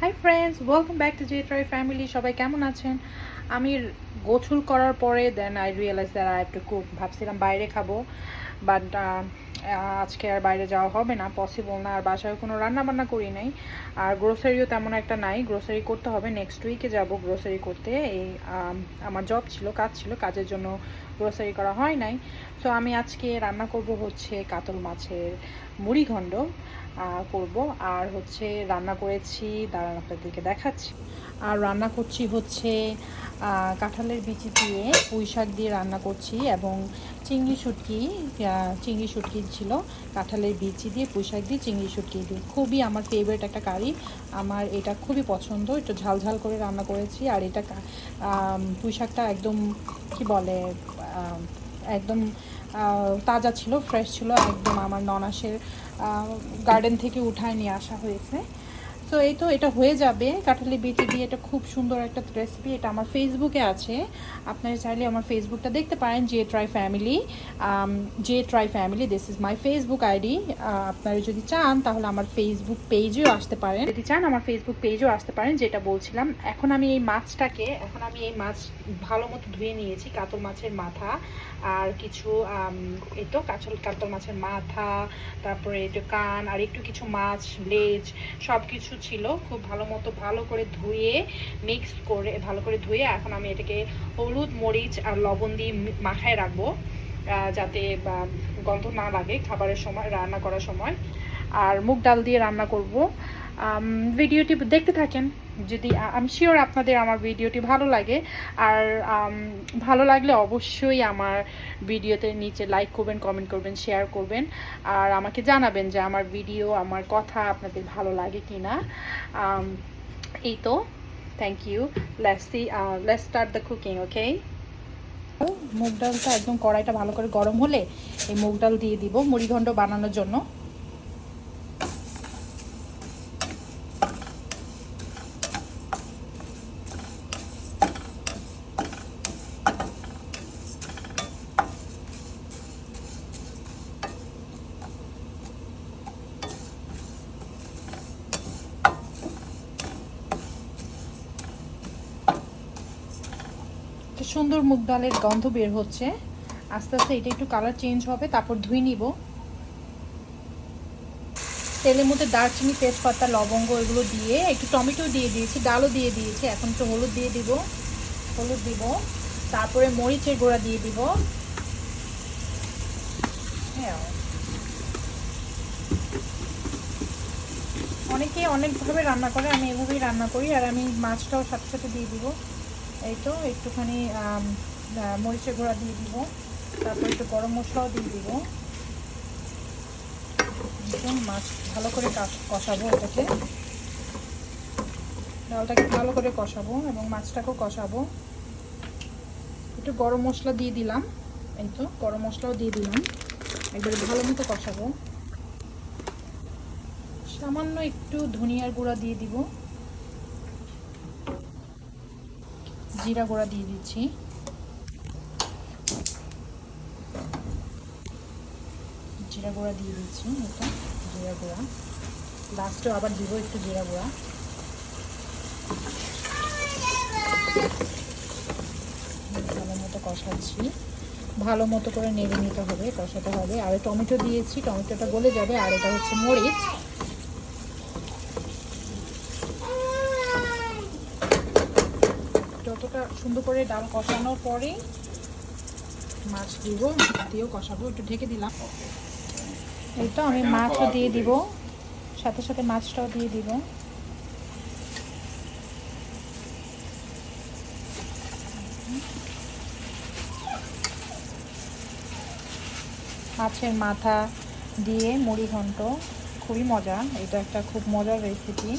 Hi friends welcome back to J try family সবাই কেমন আছেন? আমি গোছল করার পরে then I realise that I have to cook ভাবছিলাম বাইরে খাব বাট আজকে আর বাইরে যাওয়া হবে না পসিবল না। আর বাসায় কোনো রান্না বান্না করি নাই। আর গ্রোসারিও তেমন একটা নাই। গ্রোসারি করতে হবে। নেক্সট উইকে যাব গ্রোসারি করতে। এই আম, আমার জব ছিল কাজ ছিল। কাজের জন্য গ্রোসারি করা হয় নাই। সো আমি আজকে রান্না করব হচ্ছে কাতল মাছের। মুড়িঘণ্ড করব। আর হচ্ছে রান্না করেছি, দাঁড়ান আপনাদেরকে দেখাচ্ছি। আর রান্না করছি হচ্ছে কাঁঠালের বিচি দিয়ে পুঁই শাক দিয়ে রান্না করছি এবং চিংড়ি শুটকি চিংড়ি শুটকি ছিল। কাঁঠালের বিচি দিয়ে পুঁই শাক দিয়ে চিংড়ি শুটকি দিয়ে। খুবই আমার ফেভারিট একটা কারি। আমার এটা খুবই পছন্দ। একটু ঝাল ঝাল করে রান্না করেছি। আর এটা পুঁই শাকটা একদম, কি বলে একদম তাজা ছিল ফ্রেশ ছিল একদম আমার ননাসের গার্ডেন থেকে উঠায় নিয়ে আসা হয়েছে। তো এই তো এটা হয়ে যাবে। কাঁঠালি বিচি দিয়ে এটা খুব সুন্দর একটা রেসিপি এটা আমার ফেসবুকে আছে। আপনারা চাইলে আমার ফেসবুকটা দেখতে পারেন J try family J try family this is my Facebook ID আপনারা যদি চান, তাহলে আমার ফেসবুক পেজেও আসতে পারেন। যদি চান, আমার ফেসবুক পেজেও আসতে পারেন, যেটা বলছিলাম, এখন আমি এই মাছটাকে, এখন আমি এই মাছ ভালো মতো ধুয়ে নিয়েছি, কাতল মাছের মাথা, আর কিছু এই তো কাঁচল, কাতল মাছের মাথা, তারপরে একটু কান, আর একটু কিছু মাছ, লেজ সব কিছু ছিল, খুব ভালো মতো ভালো করে ধুয়ে মিক্স করে, ভালো করে ধুয়ে এখন আমি এটাকে হলুদ, মরিচ আর লবণ দিয়ে মাখায় রাখব যাতে গন্ধ না লাগে খাবারের সময়, রান্না করার সময়। আর মুগ ডাল দিয়ে রান্না করব। ভিডিওটি দেখতে থাকেন। যদি আমি শিওর আপনাদের আমার ভিডিওটি ভালো লাগে। আর ভালো লাগলে অবশ্যই আমার ভিডিওতে নিচে লাইক করবেন কমেন্ট করবেন শেয়ার করবেন। আর আমাকে জানাবেন যে আমার ভিডিও, আমার কথা আপনাদের ভালো লাগে কি না এই তো thank you let's see start the cooking okay মুগ ডালটা একদম কড়াইটা ভালো করে গরম হলে এই মুগ ডাল দিয়ে দিব মুড়িঘণ্ড বানানোর জন্য। সুন্দর মুগ ডালের গন্ধ বের হচ্ছে। আস্তে আস্তে এটা একটু কালার চেঞ্জ হবে, তারপর ধুই নিব। তেলের মধ্যে দারচিনি, তেজপাতা, লবঙ্গ এগুলো দিয়ে একটু টমেটো দিয়ে দিয়েছি, ডালও দিয়ে দিয়েছি, এখন একটু হলুদ দিয়ে দিব, হলুদ দিব, তারপরে মরিচের গুঁড়া দিয়ে দিব। হ্যাঁ। অনেকে অনেকভাবে রান্না করে, আমি এভাবেই রান্না করি, আর আমি মাছটাও সাথে সাথে দিয়ে দিব। এই তো একটুখানি মরিচের গুঁড়া দিয়ে দিব, তারপর একটু গরম মশলাও দিয়ে দিব। একদম মাছ ভালো করে কষাবো এটাকে ডালটাকে ভালো করে কষাবো এবং মাছটাকেও কষাবো। একটু গরম মশলা দিয়ে দিলাম, এই তো গরম মশলাও দিয়ে দিলাম। একবারে ভালো মতো কষাবো। সামান্য একটু ধনিয়ার গুঁড়া দিয়ে দিব। জিরা গুঁড়া দিয়ে দিচ্ছি। জিরা গুঁড়া দিয়ে দিচ্ছি এটা, জিরা গুঁড়া। লাস্টেও আবার দিব একটু জিরা গুঁড়া। ভালো মতো কষাচ্ছি। ভালো মতো করে নেড়ে নিতে হবে, কষাতে হবে। আর টমেটো দিয়েছি, টমেটোটা গলে যাবে। আর এটা হচ্ছে মরিচ। সুন্দর করে ডাল কষানোর পরে মাছ দিব দিয়েও কষাবো একটু ঢেকে দিলাম। এই তো আমি মাছও দিয়ে দিব সাথে সাথে মাছটাও দিয়ে দিব। মাছের মাথা দিয়ে মুড়ি ঘন্ট খুবই মজা। এটা একটা খুব মজার রেসিপি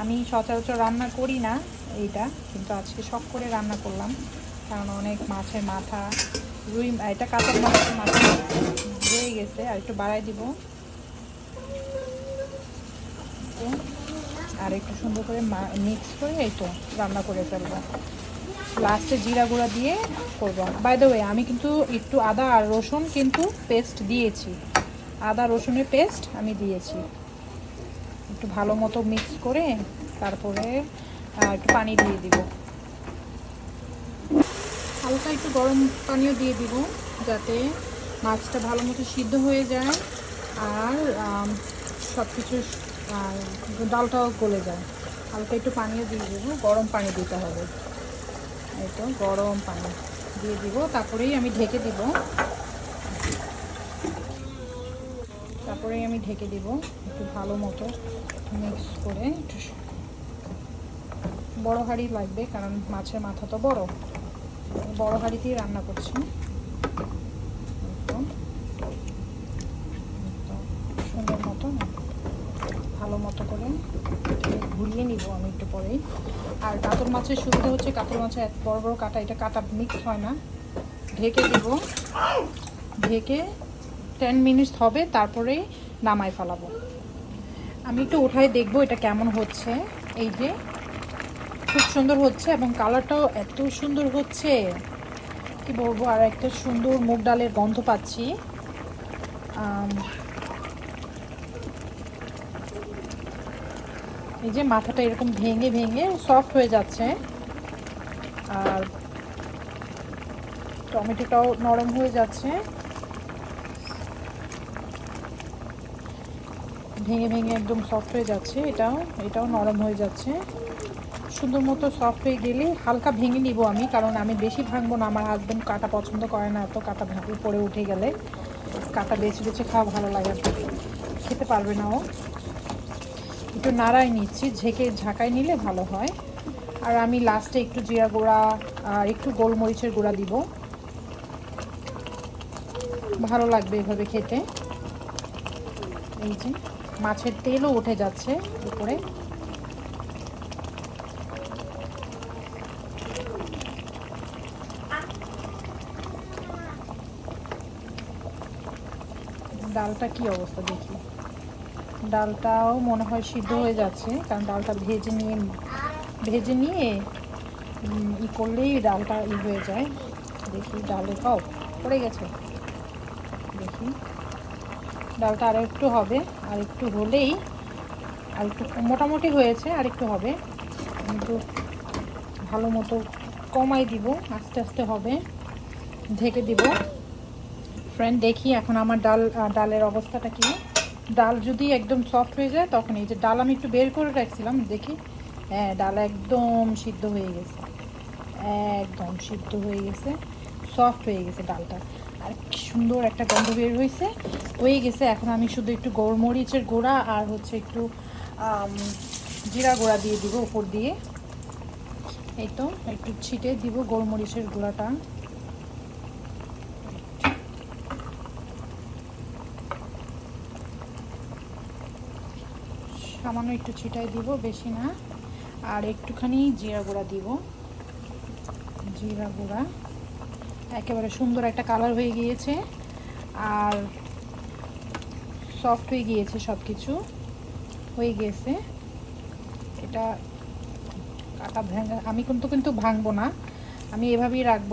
আমি সচরাচর রান্না করি না এইটা। কিন্তু আজকে শখ করে রান্না করলাম। কারণ অনেক মাছের মাথা, রুই এটা কাতল মাছের মাথা রয়ে গেছে, আর একটু বাড়াই দিব। আর একটু সুন্দর করে মিক্স করে এই তো রান্না করে ফেলব। লাস্টে জিরা গুঁড়া দিয়ে করব। বাই দ্য ওয়ে আমি কিন্তু একটু আদা আর রসুন কিন্তু পেস্ট দিয়েছি। আদা, রসুনের পেস্ট আমি দিয়েছি। একটু ভালো মতো মিক্স করে তারপরে একটু পানি দিয়ে দিব। হালকা একটু গরম পানিও দিয়ে দিব, যাতে মাছটা ভালো মতো সিদ্ধ হয়ে যায় আর সব কিছু ডালটাও গলে যায়। হালকা একটু পানিও দিয়ে দেবো, গরম পানি দিতে হবে। এই তো, গরম পানি দিয়ে দিব, তারপরেই আমি ঢেকে দিব। তারপরেই আমি ঢেকে দিব, একটু ভালো মতো মিক্স করে, একটু বড় হাঁড়ি লাগবে, কারণ মাছের মাথা তো বড়। বড় হাঁড়িতেই রান্না করছি। সুন্দর মতো ভালো মতো করে ঘুরিয়ে নিব আমি একটু পরেই। আর কাতল মাছের সুবিধা হচ্ছে কাতল মাছের এত বড় বড় কাটা, এটা কাটা মিক্স হয় না। ঢেকে দিব। ঢেকে টেন মিনিটস হবে তারপরেই নামায় ফেলাবো। আমি একটু উঠাই দেখব এটা কেমন হচ্ছে। এই যে খুব সুন্দর হচ্ছে এবং কালারটাও এত সুন্দর হচ্ছে। কি বলব, আর একটা সুন্দর মুগ ডালের গন্ধ পাচ্ছি। এই যে মাথাটা এরকম ভেঙে ভেঙে সফট হয়ে যাচ্ছে। আর টমেটোটাও নরম হয়ে যাচ্ছে। ভেঙে ভেঙে একদম সফট হয়ে যাচ্ছে এটাও এটাও নরম হয়ে যাচ্ছে। সুন্দর মতো সফট হয়ে গেলে হালকা ভেঙে নিব আমি, কারণ আমি বেশি ভাঙবো না। আমার হাজব্যান্ড কাটা পছন্দ করে না এত কাটা ভাঙে পরে উঠে গেলে কাটা বেছে বেছে খাওয়া ভালো লাগে। খেতে পারবে না ও। একটু নাড়াই নিচ্ছি, ঝেঁকে ঝাঁকাই নিলে ভালো হয়। আর আমি লাস্টে একটু জিরা গুঁড়া আর একটু গোলমরিচের গুঁড়া দিব। ভালো লাগবে এভাবে খেতে। এই যে, মাছের তেলও উঠে যাচ্ছে উপরে। ডালটা কি অবস্থা দেখি। ডালটাও মনে হয় সিদ্ধ হয়ে যাচ্ছে, কারণ ডালটা ভেজে নিয়ে ভেজে নিয়ে ই করলেই ডালটা ই হয়ে যায়। দেখি ডালে পাও পড়ে গেছে। দেখি। ডালটা আরও একটু হবে, আর একটু হলেই, আর একটু মোটামুটি হয়েছে, আর একটু হবে। কিন্তু ভালো মতো কমাই দিব, আস্তে আস্তে হবে, ঢেকে দিব। ফ্রেন্ড দেখি এখন আমার ডাল ডালের অবস্থাটা কি। ডাল যদি একদম সফট হয়ে যায়, তখন এই যে ডাল আমি একটু বের করে রাখছিলাম, দেখি। হ্যাঁ ডাল একদম সিদ্ধ হয়ে গেছে। একদম সিদ্ধ হয়ে গেছে। সফট হয়ে গেছে ডালটা। আর সুন্দর একটা গন্ধ বের হয়েছে। হয়ে গেছে, এখন আমি শুধু একটু গোলমরিচের গোড়া আর হচ্ছে একটু জিরা গোড়া দিয়ে দিব উপর দিয়ে। এই তো, একটু ছিটে দিব গোলমরিচের গুঁড়াটা। সামান্য একটু ছিটাই দিব, বেশি না। আর একটুখানি জিরা গুঁড়া দিব। জিরা গুঁড়া। একেবারে সুন্দর একটা কালার হয়ে গিয়েছে। আর সফট হয়ে গিয়েছে সব কিছু হয়ে গিয়েছে। এটা কাটা ভাঙা আমি কিন্তু কিন্তু ভাঙবো না। আমি এভাবেই রাখব।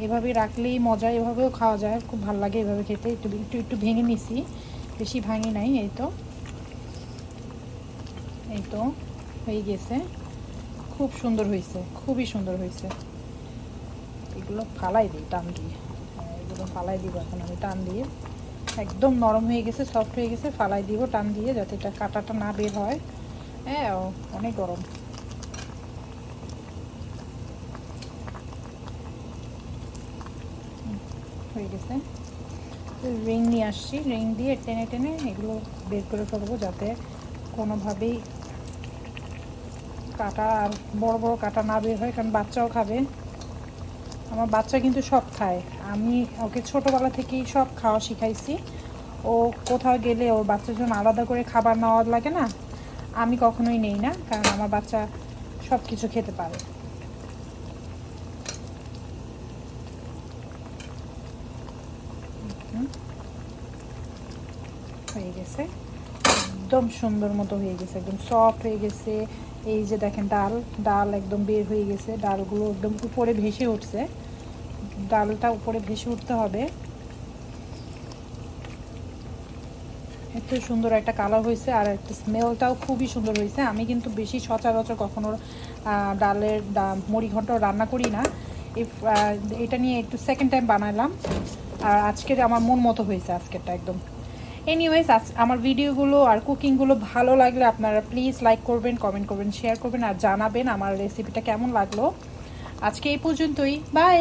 এভাবে রাখলেই মজা, এভাবেও খাওয়া যায়। খুব ভালো লাগে এভাবে খেতে। একটু একটু একটু ভেঙে নিছি। বেশি ভাঙি নাই এই তো। এই তো হয়ে গেছে। খুব সুন্দর হয়েছে খুবই সুন্দর হয়েছে। এগুলো ফালাই দিই টান দিয়ে। হ্যাঁ, এগুলো ফালাই দিব এখন আমি টান দিয়ে। একদম নরম হয়ে গেছে সফট হয়ে গেছে ফালাই দিব টান দিয়ে যাতে এটা কাটাটা না বের হয়। হ্যাঁ অনেক গরম। হয়ে গেছে। রিং নিয়ে আসছি রিং দিয়ে টেনে টেনে এগুলো বের করে ফেলব যাতে কোনোভাবেই কাটা আর বড় বড় কাটা না বের হয়, কারণ বাচ্চাও খাবে। আমার বাচ্চা কিন্তু সব খায়। আমি ওকে ছোটোবেলা থেকেই সব খাওয়া শিখাইছি। ও কোথাও গেলে ওর বাচ্চার জন্য আলাদা করে খাবার নেওয়া লাগে না, আমি কখনোই নেই না, কারণ আমার বাচ্চা সব কিছু খেতে পারে। হয়ে গেছে। একদম সুন্দর মতো হয়ে গেছে, একদম সফট হয়ে গেছে। এই যে দেখেন ডাল ডাল একদম বের হয়ে গেছে। ডালগুলো একদম উপরে ভেসে উঠছে। ডালটা উপরে ভেসে উঠতে হবে। এত সুন্দর একটা কালার হয়েছে আর একটা স্মেলটাও খুবই সুন্দর হয়েছে। আমি কিন্তু বেশি সচরাচর কখনো ডালের ডা- মুড়ি ঘন্ট রান্না করি না। এটা নিয়ে একটু সেকেন্ড টাইম বানালাম। আর আজকের আমার মন মতো হয়েছে আজকেরটা একদম। এনিওয়েজ আমার ভিডিওগুলো আর কুকিংগুলো ভালো লাগলে আপনারা প্লিজ লাইক করবেন কমেন্ট করবেন শেয়ার করবেন আর জানাবেন আমার রেসিপিটা কেমন লাগল। আজকে এই পর্যন্তই। বাই